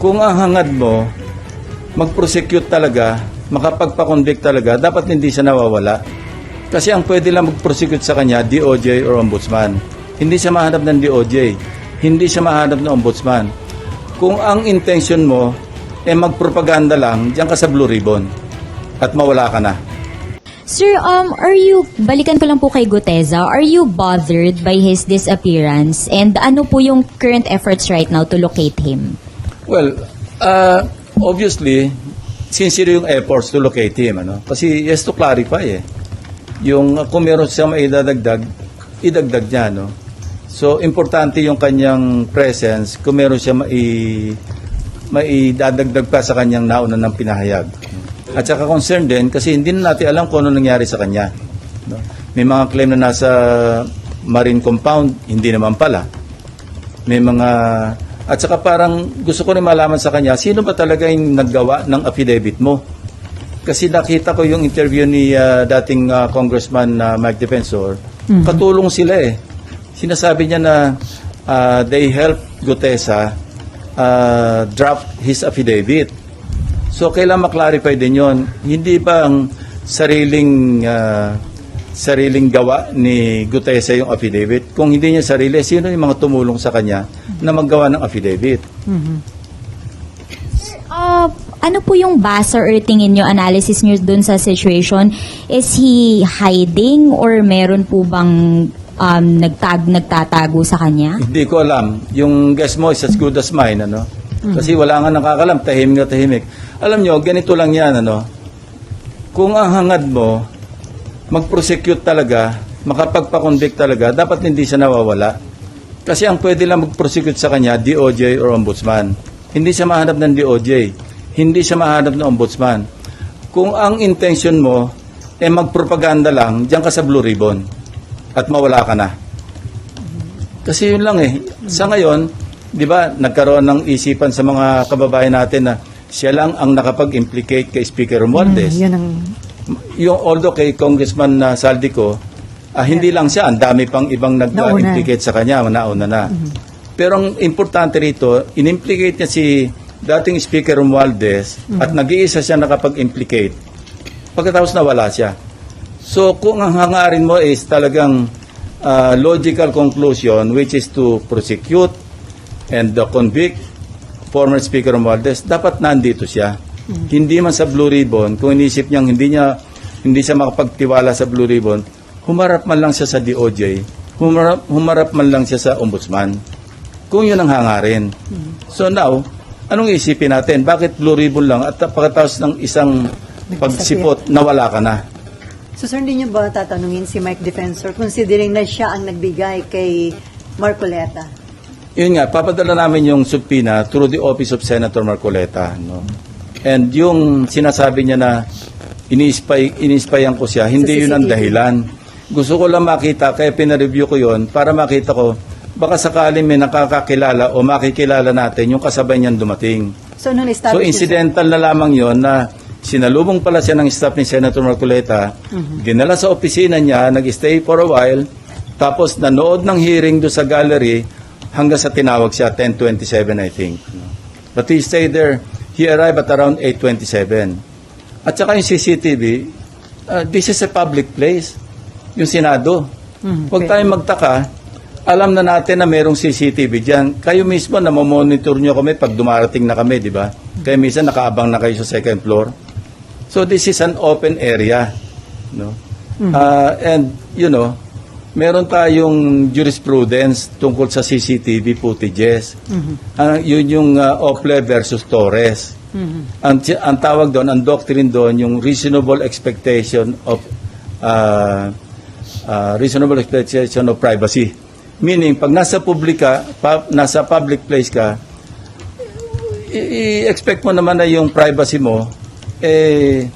kung ang hangad mo, mag-prosecute talaga, makapagpa-convict talaga, dapat hindi siya nawawala. Kasi ang pwede lang mag-prosecute sa kanya, DOJ or Ombudsman. Hindi siya mahanap ng DOJ. Hindi siya mahanap ng Ombudsman. Kung ang intention mo, eh magpropaganda lang, diyan ka sa Blue Ribbon. At mawala ka na. Sir, um, are you, balikan ko lang po kay Guteza, are you bothered by his disappearance? And ano po yung current efforts right now to locate him? Well, uh, obviously, sincere yung efforts to locate him. Ano? Kasi yes to clarify eh. Yung uh, kung meron siyang maidadagdag, idagdag niya. No? So, importante yung kanyang presence kung meron siya mai, maidadagdag pa sa kanyang nauna ng pinahayag. At saka concerned din kasi hindi na natin alam kung ano nangyari sa kanya. No? May mga claim na nasa marine compound, hindi naman pala. May mga at saka parang gusto ko rin malaman sa kanya, sino ba talaga yung naggawa ng affidavit mo? Kasi nakita ko yung interview ni ah, dating ah, Congressman ah, Mike Defensor, katulong sila eh. Sinasabi niya na ah, they helped Gutesa ah, draft his affidavit. So kailangan maklarify din yon. Hindi ba ang sariling ah, sariling gawa ni Gutesa yung affidavit? Kung hindi niya sarili, sino yung mga tumulong sa kanya na maggawa ng affidavit? Uh, ano po yung basa or tingin nyo, analysis nyo dun sa situation? Is he hiding or meron po bang um, nagtag, nagtatago sa kanya? Hindi ko alam. Yung guess mo is as good as mine, ano? Kasi wala nga nakakalam, tahimik na tahimik. Alam nyo, ganito lang yan, ano? Kung ang hangad mo, mag-prosecute talaga, makapagpa-convict talaga, dapat hindi siya nawawala. Kasi ang pwede lang mag-prosecute sa kanya, DOJ or Ombudsman. Hindi siya mahanap ng DOJ. Hindi siya mahanap ng Ombudsman. Kung ang intention mo, eh magpropaganda lang, diyan ka sa Blue Ribbon. At mawala ka na. Kasi yun lang eh. Sa ngayon, di ba, nagkaroon ng isipan sa mga kababayan natin na siya lang ang nakapag-implicate kay Speaker Romualdez. Mm, yun ang Yung although kay Congressman na Saldico, ah, hindi lang siya, ang dami pang ibang nag-implicate sa kanya, nauna na. Pero ang importante rito, in-implicate niya si dating Speaker Romualdez at nag-iisa siya nakapag-implicate. Pagkatapos nawala siya. So kung ang hangarin mo is talagang ah, logical conclusion which is to prosecute and uh, convict former Speaker Romualdez, dapat nandito siya. Hindi man sa Blue Ribbon, kung inisip niyang hindi niya hindi siya makapagtiwala sa Blue Ribbon, humarap man lang siya sa DOJ, humarap, humarap man lang siya sa Ombudsman. Kung yun ang hangarin. So now, anong isipin natin? Bakit Blue Ribbon lang at pagkatapos ng isang pagsipot, nawala ka na? So sir, hindi niyo ba tatanungin si Mike Defensor considering na siya ang nagbigay kay Marcoleta? Yun nga, papadala namin yung subpoena through the office of Senator Marcoleta. No? And yung sinasabi niya na ini-spy, ini-spyan ko siya, hindi yun ang dahilan. Gusto ko lang makita, kaya pinareview ko yon para makita ko, baka sakaling may nakakakilala o makikilala natin yung kasabay niyan dumating. So nung So incidental na lamang yon na sinalubong pala siya ng staff ni Senator Marcoleta, dinala sa opisina niya, nag-stay for a while, tapos nanood ng hearing do sa gallery hanggang sa tinawag siya 10:27 I think. But he stayed there. He arrived at around 8:27. At saka yung CCTV, uh, this is a public place. Yung Senado. Huwag tayong magtaka. Alam na natin na merong CCTV dyan. Kayo mismo na monitor nyo kami pag dumarating na kami, di ba? Kaya minsan nakaabang na kayo sa second floor. So this is an open area. No? Uh, and, you know, meron tayong jurisprudence tungkol sa CCTV footages. Ah, yun yung uh, Ople versus Torres. Ang, ang tawag doon, ang doctrine doon, yung reasonable expectation of uh, uh, reasonable expectation of privacy. Meaning, pag nasa publika, pa, nasa public place ka, i-expect mo naman na yung privacy mo eh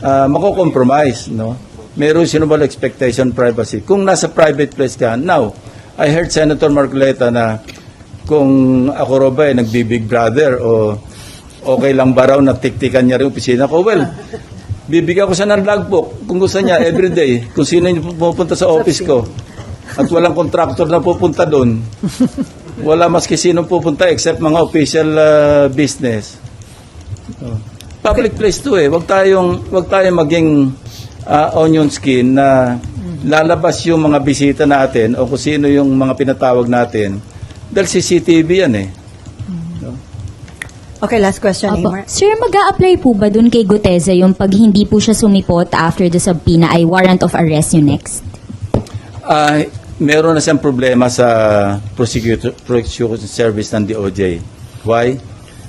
uh, mako-compromise, no? May reasonable expectation privacy. Kung nasa private place ka, now, I heard Senator Marcoleta na kung ako raw ba eh, nagbi-big brother o okay lang ba raw na tiktikan niya rin opisina ko? Well, bibigyan ko siya ng logbook kung gusto niya everyday kung sino yung pupunta sa office ko at walang contractor na pupunta doon Wala maski sino pupunta except mga official uh, business. Oh. Public place to eh. Wag tayong wag tayong maging uh, onion skin na lalabas yung mga bisita natin o kung sino yung mga pinatawag natin. Dahil CCTV yan eh. Okay, last question. Amar. Sir, mag apply po ba dun kay Guteza yung pag hindi po siya sumipot after the subpoena ay warrant of arrest yung next? Ah, meron na siyang problema sa prosecutor, prosecution service ng DOJ. Why?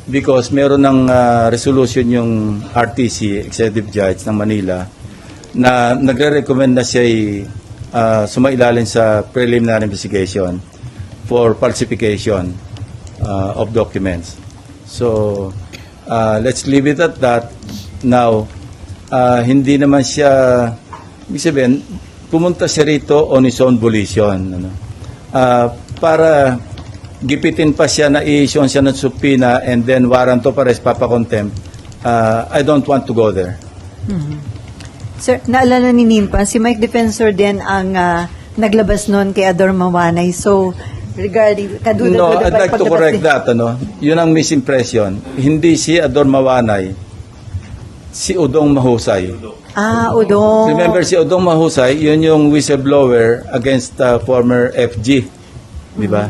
Because meron ng ah, resolution yung RTC, Executive Judge ng Manila, na nagre-recommend na siya uh, sumailalim sa preliminary investigation for falsification uh, of documents. So, uh, let's leave it at that. Now, uh, hindi naman siya, ibig sabihin, pumunta siya rito on his own volition. Ano? Uh, para gipitin pa siya na i-issue siya ng subpoena and then warrant of arrest, papakontempt, uh, I don't want to go there. Sir, naalala ni Nimpa, si Mike Defensor din ang ah, naglabas noon kay Ador Mawanay. So, regarding, kaduda No, I'd like to correct that. Ano? Yun ang misimpression. Hindi si Ador Mawanay, si Udong Mahusay. Ah, Udong. Remember si Odong Mahusay, yun yung whistleblower against uh, former FG. Di ba?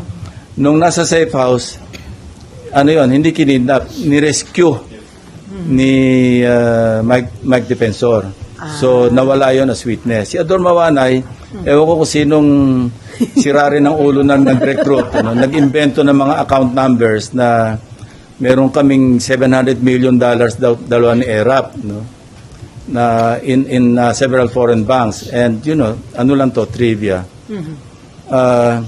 Nung nasa safe house, ano yun, hindi kinidnap, ni-rescue ni uh, Mike, Mike Defensor. So, nawala yon as witness. Si Ador Mawanay, ewan ko kung sinong sira rin ng ulo na nag-recruit, ano, nag-invento ng mga account numbers na meron kaming 700 million dollars daw dalawa ni ERAP, no? na in in uh, several foreign banks and you know ano lang to trivia uh,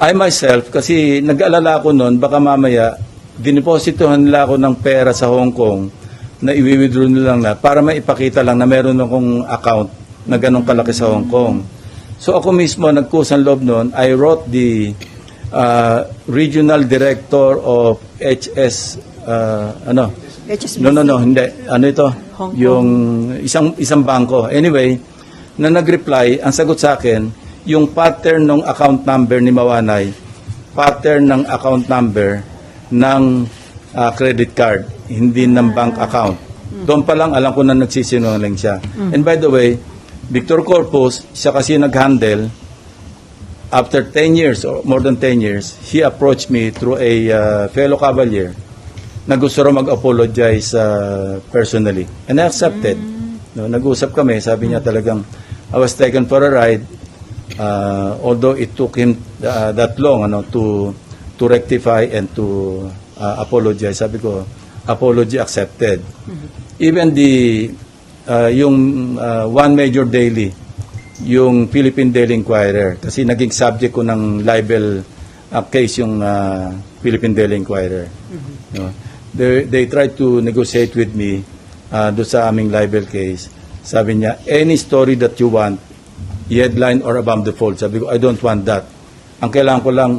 I myself kasi nag-alala ako noon baka mamaya dinepositohan nila ako ng pera sa Hong Kong na i-withdraw nila lang na para maipakita lang na meron akong account na ganong kalaki sa Hong Kong so ako mismo nagkusang loob noon I wrote the uh, regional director of HS uh, ano HSBC. No, no, no, hindi. Ano ito? Hong Kong. Yung isang isang bangko. Anyway, na nag-reply, ang sagot sa akin, yung pattern ng account number ni Mawanay, pattern ng account number ng ah, credit card, hindi ng bank account. Doon pa lang alam ko na nagsisinungaling siya. And by the way, Victor Corpus, siya kasi nag-handle, after 10 years or more than 10 years, he approached me through a uh, fellow cavalier na gusto raw mag-apologize uh, personally. And I accepted. No, nag-usap kami, sabi niya talagang, I was taken for a ride, uh, although it took him uh, that long ano, to to rectify and to uh, apologize. Sabi ko, apology accepted. Even the, uh, yung uh, one major daily, yung Philippine Daily Inquirer, kasi naging subject ko ng libel uh, case yung uh, Philippine Daily Inquirer. No? They, they tried to negotiate with me uh, doon sa aming libel case. Sabi niya, any story that you want, headline or above the fold. Sabi ko, I don't want that. Ang kailangan ko lang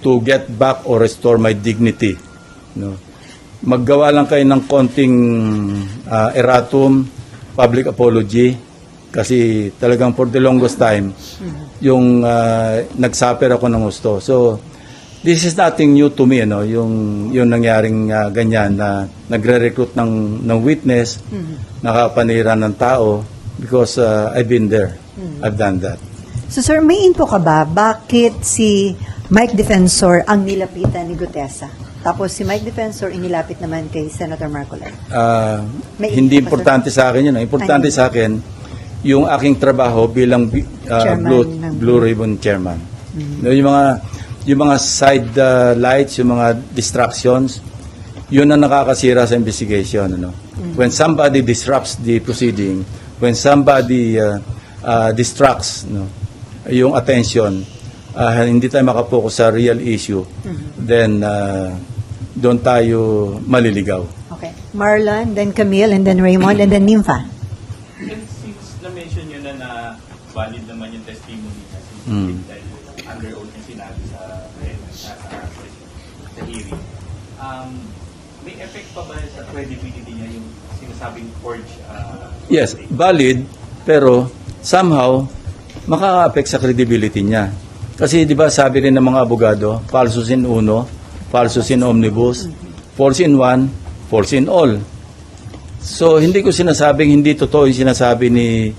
to get back or restore my dignity. No? Maggawa lang kayo ng konting uh, erratum, public apology, kasi talagang for the longest time, yung uh, nagsuffer ako ng gusto. So, this is nothing new to me, no? yung, yung nangyaring uh, ganyan na nagre-recruit ng, ng witness, nakapanira ng tao, because uh, I've been there. I've done that. So, sir, may info ka ba? Bakit si Mike Defensor ang nilapitan ni Gutesa? Tapos si Mike Defensor inilapit naman kay Senator Marcoleta. Ah, May hindi importante sa akin yun. ah. Importante sa akin, yung aking trabaho bilang bi- ah, Chairman Blue, ng- Mm-hmm. Blue Ribbon Chairman. No, Yung mga yung mga side ah, lights, yung mga distractions, yun ang nakakasira sa investigation. Ano? Mm-hmm. When somebody disrupts the proceeding, when somebody ah, ah, distracts no, yung attention, ah, hindi tayo makapokus sa real issue, then ah, doon tayo maliligaw. Okay. Marlon, then Camille, and then Raymond, and then Nympha. And since na-mention nyo na na valid naman yung testimony since Mm. dahil under oath yung sinabi sa, sa, sa, sa hearing, um, may effect pa ba sa credibility niya yung sinasabing forge? Uh, Yes, valid, pero somehow makaka-affect sa credibility niya. Kasi di ba sabi rin ng mga abogado, falsus in uno, falsus in omnibus, false in one, false in all. So hindi ko sinasabing hindi totoo yung sinasabi ni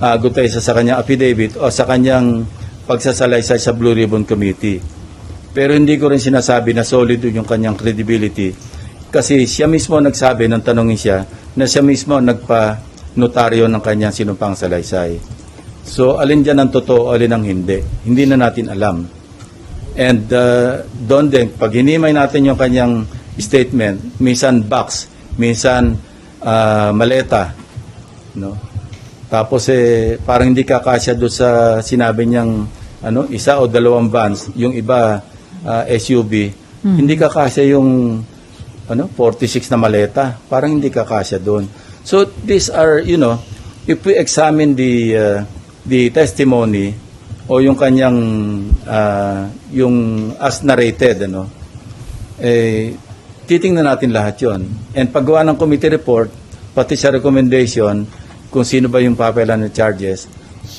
uh, Gutesa sa kanyang affidavit o sa kanyang pagsasalaysay sa Blue Ribbon Committee. Pero hindi ko rin sinasabi na solid yung kanyang credibility kasi siya mismo nagsabi nang tanongin siya na siya mismo nagpa-notaryo ng kanyang sinumpang salaysay. So alin dyan ang totoo, alin ang hindi. Hindi na natin alam. And uh, doon din, pag hinimay natin yung kanyang statement, minsan box, minsan ah, maleta, no? Tapos eh parang hindi kakasya doon sa sinabi niyang ano, isa o dalawang vans, yung iba ah, SUV, hindi kakasya yung ano, 46 na maleta. Parang hindi kakasya doon. So these are, you know, if we examine the uh, the testimony o yung kanyang ah, yung as narrated ano eh titingnan natin lahat 'yon. And paggawa ng committee report pati sa recommendation kung sino ba yung papelan ng charges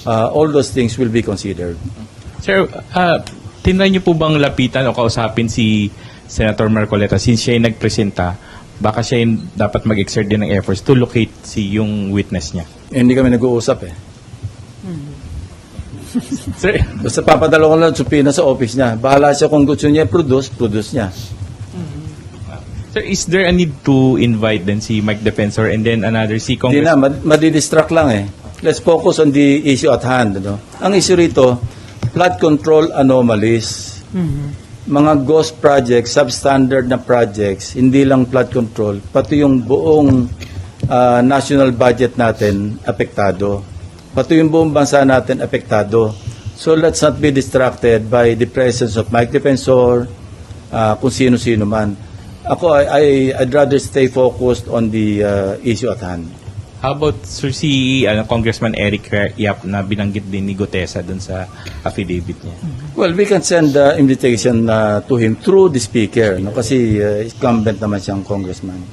ah, all those things will be considered. Sir, uh, tinry niyo po bang lapitan o kausapin si Senator Marcoleta since siya yung nagpresenta, baka siya yung dapat mag-exert din ng efforts to locate si yung witness niya. Eh, hindi kami nag-uusap eh. Sir, Basta papadala ko lang supina sa office niya. Bahala siya kung gusto niya produce, produce niya. sir, is there a need to invite then si Mike Defensor and then another si Hindi Congress? na, mad- madidistract lang eh. Let's focus on the issue at hand. Ano? Ang issue rito, flood control anomalies. Mga ghost projects, substandard na projects, hindi lang flood control, pati yung buong ah, national budget natin apektado. Pati yung buong bansa natin apektado. So let's not be distracted by the presence of Mike Defensor, ah, kung sino-sino man. Ako, I, I, I'd rather stay focused on the ah, issue at hand. How about sir, si ano, Congressman Eric Yap na binanggit din ni Gutesa dun sa affidavit niya? Well, we can send the invitation uh, to him through the speaker, no? kasi uh, incumbent naman siyang congressman.